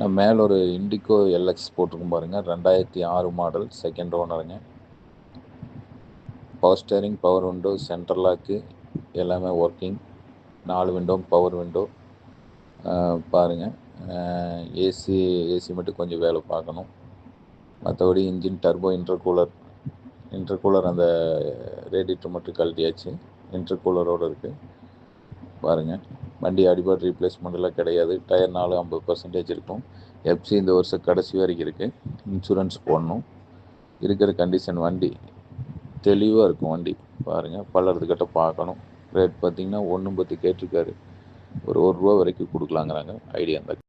நான் மேலே ஒரு இண்டிகோ எல்எக்ஸ் போட்டிருக்கும் பாருங்கள் ரெண்டாயிரத்தி ஆறு model second ஓனருங்க power steering power window central lock எல்லாமே ஒர்க்கிங் நாலு விண்டோ பவர் விண்டோ பாருங்கள் ஏசி ஏசி மட்டும் கொஞ்சம் வேலை பார்க்கணும். மற்றபடி இன்ஜின் டர்போ இன்டர்கூலர் இன்டர்கூலர் அந்த ரேடியேட்டர் மட்டும் கழட்டியாச்சு. இன்டர்கூலரோடு இருக்குது பாருங்கள் வண்டி அடிபாடு ரீப்ளேஸ்மெண்ட்லாம் கிடையாது. டயர் நாலு ஐம்பது பர்சன்டேஜ் இருக்கும். எஃப்சி இந்த வருஷம் கடைசி வரைக்கும் இருக்குது இன்சூரன்ஸ் போடணும். இருக்கிற கண்டிஷன் வண்டி தெளிவாக இருக்கும் வண்டி. பாருங்கள் பல்லறதுக்கிட்ட பார்க்கணும். ரேட் பார்த்திங்கன்னா ஒன்று பத்து கேட்டிருக்காரு. ஒரு ஒரு ரூபா வரைக்கும் கொடுக்கலாங்கிறாங்க. ஐடியா இருந்தால்